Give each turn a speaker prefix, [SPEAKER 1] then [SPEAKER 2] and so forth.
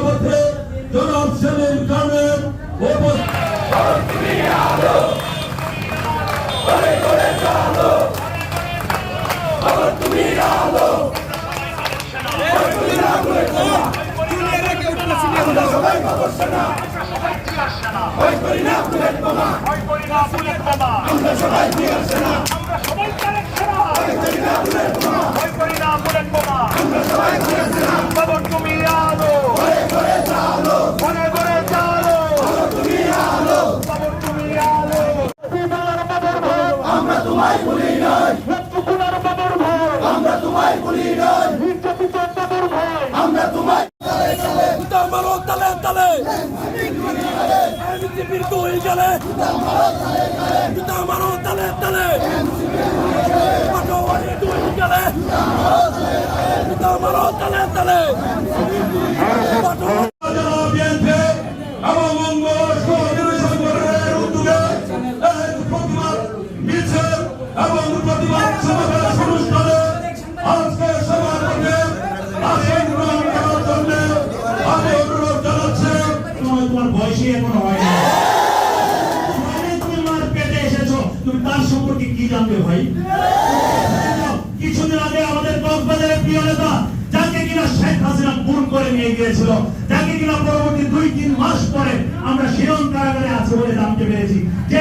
[SPEAKER 1] সভাপতি জনাব সেলিম খানের আমরা উপস্থিত
[SPEAKER 2] আমরা সবাই কারেক্ট সেনা। ভয় করি না বুলেট বোমা খবর
[SPEAKER 3] তোমায় ভুলি নাই। আমরা তোমায় ভুলি নাই। আমরা তোমায়
[SPEAKER 1] জুতা মারো তালে তালে। বিজেপির দুই গেলে। জুতা মারো তালে তালে। পাটোয়ারি দুই গেলে। জুতা মারো তালে তালে।
[SPEAKER 4] তার সম্পর্কে কি জানবে ভাই? কিছুদিন আগে আমাদের কক্সবাজারের প্রিয় নেতা যাকে কিনা শেখ হাসিনা খুন করে নিয়ে গিয়েছিল, যাকে কিনা পরবর্তী দুই তিন মাস পরে আমরা শিরন কারাগারে আছে বলে জানতে পেরেছি। যে